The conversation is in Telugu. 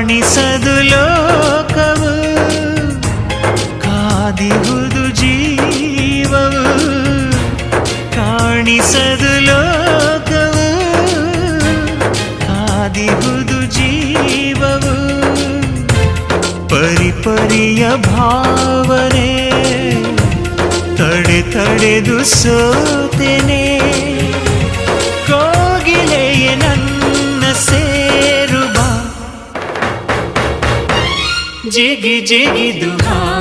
వాణి సదులోకవు కాదిహుదు జీవవు కాణి సదులోకవు కాదిహుదు జీవవు ಪರಿಪರಿಯ ಭಾವನೆ ತಡೆ ತಡೆದು ಸೋತೆನೆ జిగి జిగి దుహా